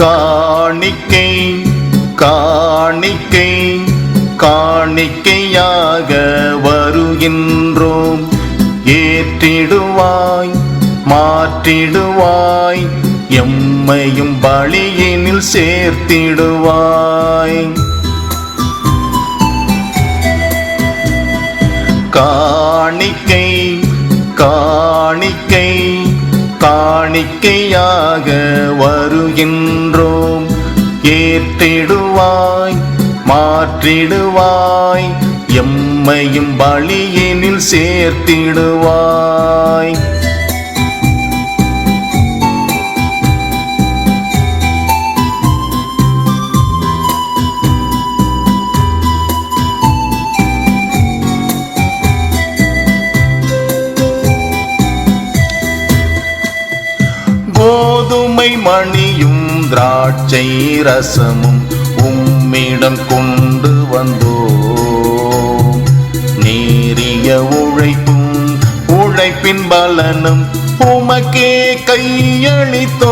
காணிக்கை காணிக்கை காணிக்கையாக வருகின்றோம். ஏற்றிடுவாய் மாற்றிடுவாய் எம்மையும் பலியினில் சேர்த்திடுவாய். காணிக்கை காணிக்கை காணிக்கையாக வருகின்ற ஏற்றிடுவாய் மாற்றிடுவாய் எம்மையும் பலியினில் சேர்த்திடுவாய். கோதுமை மணியும் திராட்சை ரசமும் உம்மிடம் கொண்டு வந்தோம். நேரிய உழைப்பும் உழைப்பின் பலனும் உமக்கே கையளித்தோம்.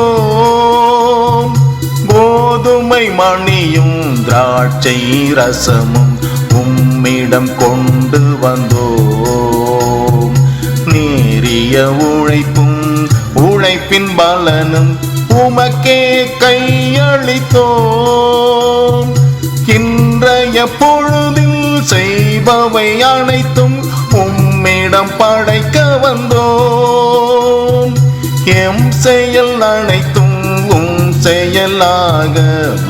கோதுமை மணியும் திராட்சை ரசமும் உம்மிடம் கொண்டு வந்தோம். நேரிய உழைப்பும் உழைப்பின் பலனும் உமக்கே கையளித்தோம். இன்றைய பொழுதில் செய்பவை அனைத்தும் உம்மிடம் படைக்க வந்தோம். எம் செயல் அனைத்தும் உம் செயலாக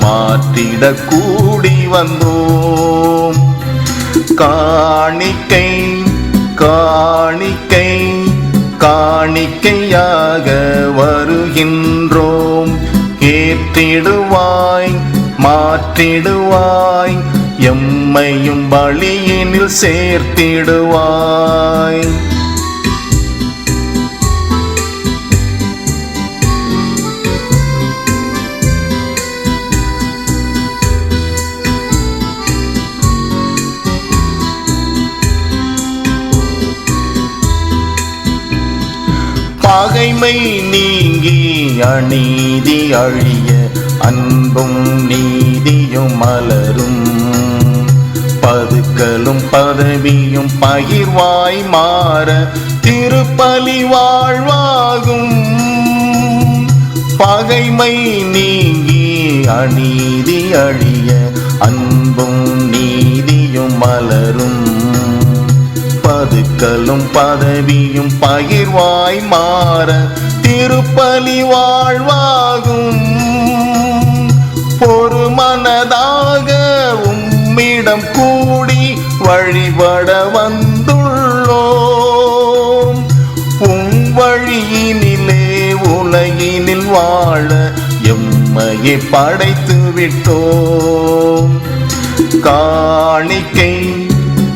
மாற்றிடக்கூடி வந்தோம். காணிக்கை காணிக்கை காணிக்கையாக வருகின்றோம். மாற்றிடுவாய் மாற்றிடுவாய் எம்மையும் வழியினில் சேர்த்திடுவாய். பகைமை நீங்கி அநீதி அழிய அன்பும் நீதியும் மலரும். பதுக்கலும் பதவியும் பகிர்வாய் மாற திருப்பலி வாழ்வாகும். பகைமை நீங்கி அநீதி அழிய அன்பும் நீதியும் மலரும். பதுக்கலும் பதவியும் பகிர்வாய் மாற திருப்பலி வாழ்வாகும். உம்மிடம் கூடி வழிபட வந்துள்ளோம். உம் வழியினிலே உலகினில் வாழ எம்மையை படைத்து விட்டோம். காணிக்கை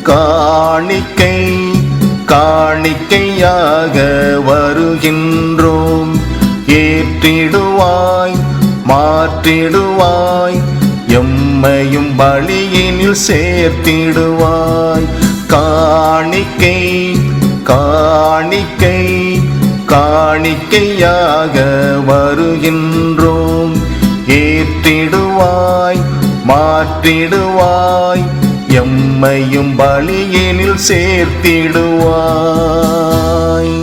காணிக்கை காணிக்கையாக வருகின்றோம். ஏற்றிடுவாய் மாற்றிடுவாய் எம்மையும் பலியினில் சேர்த்திடுவாய். காணிக்கை காணிக்கை காணிக்கையாக வருகின்றோம். ஏற்றிடுவாய் மாற்றிடுவாய் எம்மையும் பலியினில் சேர்த்திடுவாய்.